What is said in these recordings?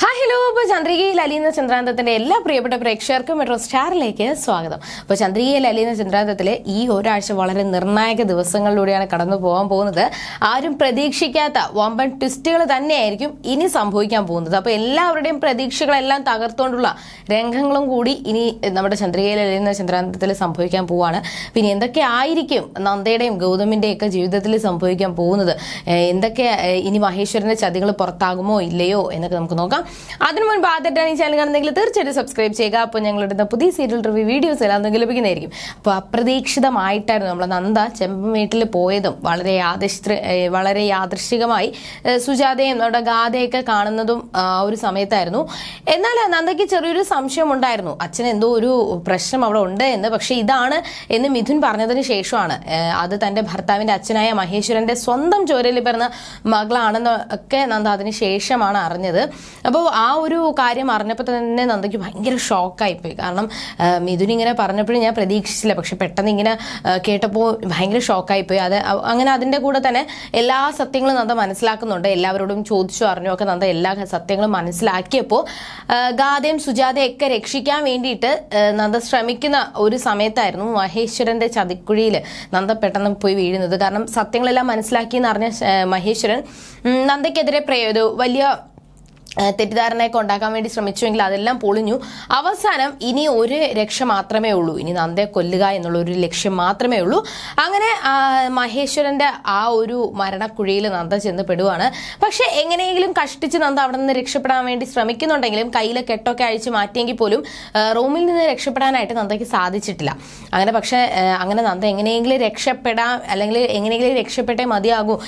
Hi hello അപ്പോൾ ചന്ദ്രികയിൽ അലിയുന്ന ചന്ദ്രാന്തത്തിന്റെ എല്ലാ പ്രിയപ്പെട്ട പ്രേക്ഷകർക്കും മെട്രോ സ്റ്റാറിലേക്ക് സ്വാഗതം. അപ്പോൾ ചന്ദ്രികയിൽ അലിയുന്ന ചന്ദ്രാന്തത്തിലെ ഈ ഒരാഴ്ച വളരെ നിർണായക ദിവസങ്ങളിലൂടെയാണ് കടന്നു പോകാൻ പോകുന്നത്. ആരും പ്രതീക്ഷിക്കാത്ത വമ്പൻ ട്വിസ്റ്റുകൾ തന്നെയായിരിക്കും ഇനി സംഭവിക്കാൻ പോകുന്നത്. അപ്പോൾ എല്ലാവരുടെയും പ്രതീക്ഷകളെല്ലാം തകർത്തുകൊണ്ടുള്ള രംഗങ്ങളും കൂടി ഇനി നമ്മുടെ ചന്ദ്രികയിൽ അലിയുന്ന ചന്ദ്രാന്തത്തിൽ സംഭവിക്കാൻ പോവാണ്. പിന്നെ എന്തൊക്കെ ആയിരിക്കും നന്ദയുടെയും ഗൗതമിന്റെയൊക്കെ ജീവിതത്തിൽ സംഭവിക്കാൻ പോകുന്നത്? എന്തൊക്കെ ഇനി മഹേശ്വരന്റെ ചതികൾ പുറത്താകുമോ ഇല്ലയോ എന്നൊക്കെ നമുക്ക് നോക്കാം. അതിനു മുൻപ് ആദ്യമായിട്ടാണ് ഈ ചാനൽ കാണുന്നെങ്കിൽ തീർച്ചയായിട്ടും സബ്സ്ക്രൈബ് ചെയ്യുക. അപ്പോൾ ഞങ്ങളുടെ ഇടുന്ന പുതിയ സീരിയൽ റിവ്യൂ വീഡിയോസ് എല്ലാം നിങ്ങൾക്ക് ലഭിക്കുന്നതായിരിക്കും. അപ്പോൾ അപ്രതീക്ഷിതമായിട്ടായിരുന്നു നമ്മൾ നന്ദ ചെമ്പമേട്ടിൽ പോയതും വളരെ യാദൃശ്ര വളരെ യാദൃശികമായി. സുജാതയും നമ്മുടെ ഗാഥയൊക്കെ കാണുന്നതും ആ ഒരു സമയത്തായിരുന്നു. എന്നാൽ നന്ദയ്ക്ക് ചെറിയൊരു സംശയം ഉണ്ടായിരുന്നു. അച്ഛൻ എന്തോ ഒരു പ്രശ്നം അവിടെ ഉണ്ട് എന്ന്. പക്ഷേ ഇതാണ് എന്ന് മിഥുൻ പറഞ്ഞതിന് ശേഷമാണ്. അത് തന്റെ ഭർത്താവിന്റെ അച്ഛനായ മഹേശ്വരന്റെ സ്വന്തം ചോരയിൽ പിറന്ന മകളാണെന്നൊക്കെ നന്ദ അതിന് ശേഷമാണ് അറിഞ്ഞത്. അപ്പോൾ ആ ഒരു കാര്യം അറിഞ്ഞപ്പോൾ തന്നെ നന്ദയ്ക്ക് ഭയങ്കര ഷോക്കായിപ്പോയി കാരണം മിഥുൻ ഇങ്ങനെ പറഞ്ഞപ്പോഴും ഞാൻ പ്രതീക്ഷിച്ചില്ല. പക്ഷെ പെട്ടെന്ന് ഇങ്ങനെ കേട്ടപ്പോൾ ഭയങ്കര ഷോക്കായിപ്പോയി അത് അങ്ങനെ അതിന്റെ കൂടെ തന്നെ എല്ലാ സത്യങ്ങളും നന്ദ മനസ്സിലാക്കുന്നുണ്ട്. എല്ലാവരോടും ചോദിച്ചു അറിഞ്ഞു. ഒക്കെ നന്ദ എല്ലാ സത്യങ്ങളും മനസ്സിലാക്കിയപ്പോൾ ഗാദയും സുജാതയൊക്കെ രക്ഷിക്കാൻ വേണ്ടിയിട്ട് നന്ദ ശ്രമിക്കുന്ന ഒരു സമയത്തായിരുന്നു മഹേശ്വരന്റെ ചതിക്കുഴിയിൽ നന്ദ പെട്ടെന്ന് പോയി വീഴുന്നത്. കാരണം സത്യങ്ങളെല്ലാം മനസ്സിലാക്കി എന്ന് അറിഞ്ഞ മഹേശ്വരൻ നന്ദയ്ക്കെതിരെ പ്രയോ- വലിയ തെറ്റിദ്ധാരണയൊക്കെ ഉണ്ടാക്കാൻ വേണ്ടി ശ്രമിച്ചുവെങ്കിൽ അതെല്ലാം പൊളിഞ്ഞു. അവസാനം ഇനി ഒരു രക്ഷ മാത്രമേ ഉള്ളൂ. ഇനി നന്ദയെ കൊല്ലുക എന്നുള്ള ഒരു ലക്ഷ്യം മാത്രമേ ഉള്ളൂ. അങ്ങനെ മഹേശ്വരന്റെ ആ ഒരു മരണക്കുഴിയിൽ നന്ദ ചെന്ന് പെടുവാണ്. പക്ഷേ എങ്ങനെയെങ്കിലും കഷ്ടിച്ച് നന്ദ അവിടെ നിന്ന് രക്ഷപ്പെടാൻ വേണ്ടി ശ്രമിക്കുന്നുണ്ടെങ്കിലും കയ്യിലെ കെട്ടൊക്കെ അഴിച്ച് മാറ്റിയെങ്കിൽ പോലും റൂമിൽ നിന്ന് രക്ഷപ്പെടാനായിട്ട് നന്ദയ്ക്ക് സാധിച്ചിട്ടില്ല. അങ്ങനെ പക്ഷേ അങ്ങനെ നന്ദ എങ്ങനെയെങ്കിലും രക്ഷപ്പെടാൻ അല്ലെങ്കിൽ എങ്ങനെയെങ്കിലും രക്ഷപ്പെട്ടേ മതിയാകൂ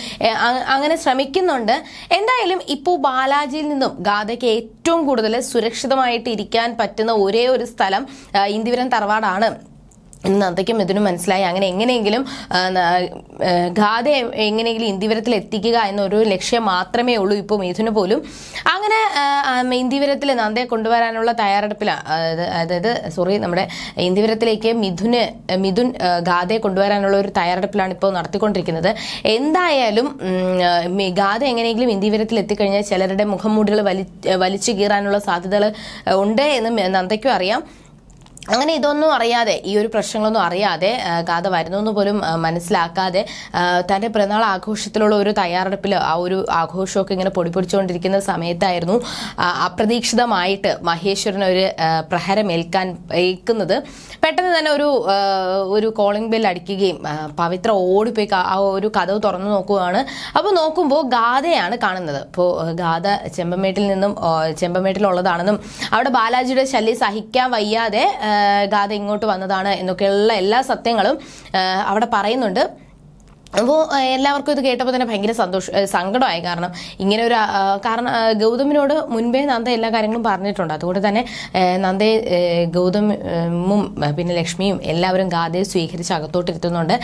അങ്ങനെ ശ്രമിക്കുന്നുണ്ട്. എന്തായാലും ഇപ്പോൾ ബാലാജിയിൽ നിന്നും ഗാഥയ്ക്ക് ഏറ്റവും കൂടുതൽ സുരക്ഷിതമായിട്ട് ഇരിക്കാൻ പറ്റുന്ന ഒരേ ഒരു സ്ഥലം ഇന്ദിപുരം തറവാടാണ്. നന്ദയ്ക്കും ഇതിനും മനസ്സിലായി. അങ്ങനെ എങ്ങനെയെങ്കിലും ഗാഥയെ എങ്ങനെയെങ്കിലും ഇന്ദിവരത്തിൽ എത്തിക്കുക എന്നൊരു ലക്ഷ്യം മാത്രമേ ഉള്ളൂ ഇപ്പോൾ മിഥുന് പോലും. അങ്ങനെ ഇന്ദിവരത്തിൽ നന്ദയെ കൊണ്ടുവരാനുള്ള തയ്യാറെടുപ്പിലാണ് അതായത് സോറി നമ്മുടെ ഇന്ദിവരത്തിലേക്ക് മിഥുന് മിഥുൻ ഗാഥയെ കൊണ്ടുവരാനുള്ള ഒരു തയ്യാറെടുപ്പിലാണ് ഇപ്പോൾ നടത്തിക്കൊണ്ടിരിക്കുന്നത്. എന്തായാലും ഗാഥ എങ്ങനെയെങ്കിലും ഇന്ദിവരത്തിൽ എത്തിക്കഴിഞ്ഞാൽ ചിലരുടെ മുഖംമൂടികൾ വലി വലിച്ചു കീറാനുള്ള സാധ്യതകൾ ഉണ്ട് എന്ന് നന്ദയ്ക്കും അറിയാം. അങ്ങനെ ഇതൊന്നും അറിയാതെ ഈ ഒരു പ്രശ്നങ്ങളൊന്നും അറിയാതെ ഗാഥ വരുന്നു പോലും മനസ്സിലാക്കാതെ തന്റെ പിറന്നാൾ ആഘോഷത്തിലുള്ള ഒരു തയ്യാറെടുപ്പിൽ ആ ഒരു ആഘോഷമൊക്കെ ഇങ്ങനെ പൊടിപൊടിച്ചുകൊണ്ടിരിക്കുന്ന സമയത്തായിരുന്നു അപ്രതീക്ഷിതമായിട്ട് മഹേശ്വരൻ ഒരു പ്രഹരം ഏൽക്കാൻ ഏൽക്കുന്നത്. പെട്ടെന്ന് തന്നെ ഒരു ഒരു കോളിംഗ് ബെൽ അടിക്കുകയും പവിത്ര ഓടിപ്പോയി ആ ഒരു കഥവ് തുറന്നു നോക്കുകയാണ്. അപ്പോൾ നോക്കുമ്പോൾ ഗാഥയാണ് കാണുന്നത്. അപ്പോൾ ഗാഥ ചെമ്പമേട്ടിൽ നിന്നും ചെമ്പമേട്ടിലുള്ളതാണെന്നും അവിടെ ബാലാജിയുടെ ശല്യം സഹിക്കാൻ വയ്യാതെ ഗാഥ ഇങ്ങോട്ട് വന്നതാണ് എന്നൊക്കെയുള്ള എല്ലാ സത്യങ്ങളും അവിടെ പറയുന്നുണ്ട്. അപ്പോൾ എല്ലാവർക്കും ഇത് കേട്ടപ്പോൾ തന്നെ ഭയങ്കര സന്തോഷം സങ്കടമായി. കാരണം ഇങ്ങനെ ഒരു കാരണം ഗൗതമിനോട് മുൻപേ നന്ദ എല്ലാ കാര്യങ്ങളും പറഞ്ഞിട്ടുണ്ട്. അതുകൊണ്ട് തന്നെ നന്ദയെ ഗൗതമും പിന്നെ ലക്ഷ്മിയും എല്ലാവരും ഗാഥയെ സ്വീകരിച്ച് അകത്തോട്ടിരുത്തുന്നുണ്ട്.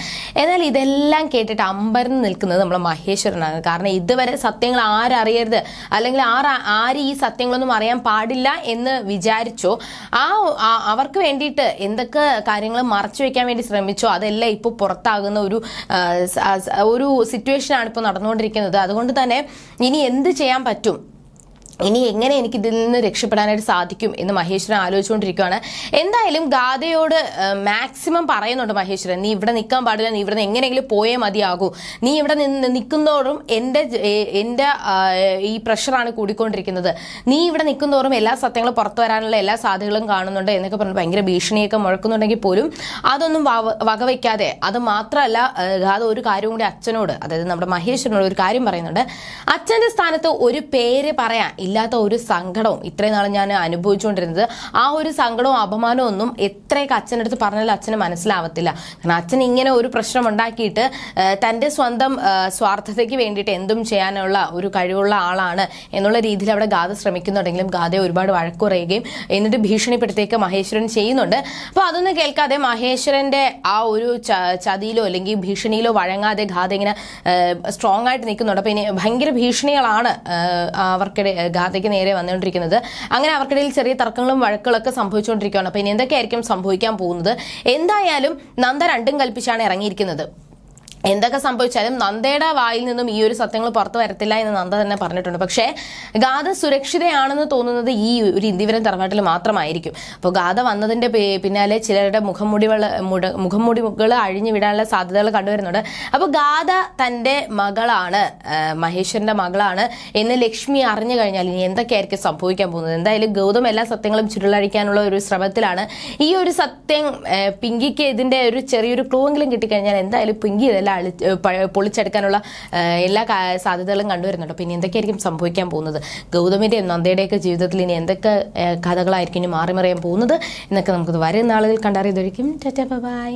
എന്നാൽ ഇതെല്ലാം കേട്ടിട്ട് അമ്പരന്ന് നിൽക്കുന്നത് നമ്മളെ മഹേശ്വരനാണ്. കാരണം ഇതുവരെ സത്യങ്ങൾ ആരറിയരുത് അല്ലെങ്കിൽ ആർ ആര് ഈ സത്യങ്ങളൊന്നും അറിയാൻ പാടില്ല എന്ന് വിചാരിച്ചോ ആ അവർക്ക് വേണ്ടിയിട്ട് എന്തൊക്കെ കാര്യങ്ങൾ മറച്ചു വെക്കാൻ വേണ്ടി ശ്രമിച്ചോ അതെല്ലാം ഇപ്പോൾ പുറത്താകുന്ന ഒരു ഒരു സിറ്റുവേഷനാണ് ഇപ്പോൾ നടന്നുകൊണ്ടിരിക്കുന്നത്. അതുകൊണ്ട് തന്നെ ഇനി എന്ത് ചെയ്യാൻ പറ്റും? ഇനി എങ്ങനെ എനിക്ക് ഇതിൽ നിന്ന് രക്ഷപ്പെടാനായിട്ട് സാധിക്കും എന്ന് മഹേശ്വരൻ ആലോചിച്ചുകൊണ്ടിരിക്കുകയാണ്. എന്തായാലും ഗാഥയോട് മാക്സിമം പറയുന്നുണ്ട് മഹേശ്വരൻ നീ ഇവിടെ നിൽക്കാൻ പാടില്ല നീ ഇവിടെ എങ്ങനെയെങ്കിലും പോയേ മതിയാകൂ. നീ ഇവിടെ നിന്ന് നിൽക്കുന്നതോറും എന്റെ എന്റെ ഈ പ്രഷറാണ് കൂടിക്കൊണ്ടിരിക്കുന്നത്. നീ ഇവിടെ നിൽക്കുന്നതോറും എല്ലാ സത്യങ്ങളും പുറത്തു വരാനുള്ള എല്ലാ സാധ്യതകളും കാണുന്നുണ്ട് എന്നൊക്കെ പറഞ്ഞ് ഭയങ്കര ഭീഷണിയൊക്കെ മുഴക്കുന്നുണ്ടെങ്കിൽ പോലും അതൊന്നും വക- വകവയ്ക്കാതെ അത് മാത്രമല്ല ഗാഥ ഒരു കാര്യം കൂടി അച്ഛനോട് അതായത് നമ്മുടെ മഹേശ്വരനോട് ഒരു കാര്യം പറയുന്നുണ്ട്. അച്ഛന്റെ സ്ഥാനത്ത് ഒരു പേര് പറയാൻ ഇല്ലാത്ത ഒരു സങ്കടവും ഇത്രയും നാൾ ഞാൻ അനുഭവിച്ചുകൊണ്ടിരുന്നത്. ആ ഒരു സങ്കടവും അപമാനവും ഒന്നും എത്രയൊക്കെ അച്ഛനടുത്ത് പറഞ്ഞാലും അച്ഛന് മനസ്സിലാവത്തില്ല. കാരണം അച്ഛൻ ഇങ്ങനെ ഒരു പ്രശ്നം ഉണ്ടാക്കിയിട്ട് തന്റെ സ്വന്തം സ്വാർത്ഥതയ്ക്ക് വേണ്ടിയിട്ട് എന്തും ചെയ്യാനുള്ള ഒരു കഴിവുള്ള ആളാണ് എന്നുള്ള രീതിയിൽ അവിടെ ഗാഥ ശ്രമിക്കുന്നുണ്ടെങ്കിലും ഗാഥയെ ഒരുപാട് വഴക്കുറയുകയും എന്നിട്ട് ഭീഷണിപ്പെടുത്തേക്ക് മഹേശ്വരൻ ചെയ്യുന്നുണ്ട്. അപ്പോൾ അതൊന്നും കേൾക്കാതെ മഹേശ്വരന്റെ ആ ഒരു ചതിയിലോ അല്ലെങ്കിൽ ഭീഷണിയിലോ വഴങ്ങാതെ ഗാഥ ഇങ്ങനെ സ്ട്രോങ് ആയിട്ട് നിൽക്കുന്നുണ്ട്. അപ്പോൾ ഇനി ഭയങ്കര ഭീഷണികളാണ് അവർക്കിടെ ഗാഥയ്ക്ക് നേരെ വന്നുകൊണ്ടിരിക്കുന്നത്. അങ്ങനെ അവർക്കിടയിൽ ചെറിയ തർക്കങ്ങളും വഴക്കുകളൊക്കെ സംഭവിച്ചുകൊണ്ടിരിക്കുകയാണ്. അപ്പോൾ ഇനി എന്തൊക്കെയായിരിക്കും സംഭവിക്കാൻ പോകുന്നത്? എന്തായാലും നന്ദ രണ്ടും കൽപ്പിച്ചാണ് ഇറങ്ങിയിരിക്കുന്നത്. എന്തൊക്കെ സംഭവിച്ചാലും നന്ദയുടെ വായിൽ നിന്നും ഈ ഒരു സത്യങ്ങൾ പുറത്തു വരത്തില്ല എന്ന് നന്ദ തന്നെ പറഞ്ഞിട്ടുണ്ട്. പക്ഷേ ഗാഥ സുരക്ഷിതയാണെന്ന് തോന്നുന്നത് ഈ ഒരു ഇന്ദിവരം തറവാട്ടിൽ മാത്രമായിരിക്കും. അപ്പോൾ ഗാഥ വന്നതിന്റെ പിന്നാലെ ചിലരുടെ മുഖംമുടികൾ മുട- മുഖംമുടികൾ അഴിഞ്ഞു വിടാനുള്ള സാധ്യതകൾ കണ്ടുവരുന്നുണ്ട്. അപ്പോൾ ഗാഥ തന്റെ മകളാണ് മഹേശ്വരന്റെ മകളാണ് എന്ന് ലക്ഷ്മി അറിഞ്ഞു കഴിഞ്ഞാൽ ഇനി എന്തൊക്കെയായിരിക്കും സംഭവിക്കാൻ പോകുന്നത്? എന്തായാലും ഗൗതം എല്ലാ സത്യങ്ങളും ചുരുളഴിക്കാനുള്ള ഒരു ശ്രമത്തിലാണ്. ഈ ഒരു സത്യം പിങ്കിക്ക് ഇതിന്റെ ഒരു ചെറിയൊരു ക്ലൂ എങ്കിലും കിട്ടിക്കഴിഞ്ഞാൽ എന്തായാലും പിങ്കി ഇതെല്ലാം. അളി പൊളിച്ചെടുക്കാനുള്ള എല്ലാ സാധ്യതകളും കണ്ടുവരുന്നുണ്ട് പിന്നെ എന്തൊക്കെയായിരിക്കും സംഭവിക്കാൻ പോകുന്നത്? ഗൗതമിന്റെയും നന്ദയുടെയൊക്കെ ജീവിതത്തിൽ ഇനി എന്തൊക്കെ കഥകളായിരിക്കും ഇനി മാറി മറിയാൻ പോകുന്നത് എന്നൊക്കെ നമുക്ക് വരും നാളുകളിൽ കണ്ടറിയതായിരിക്കും ബൈ.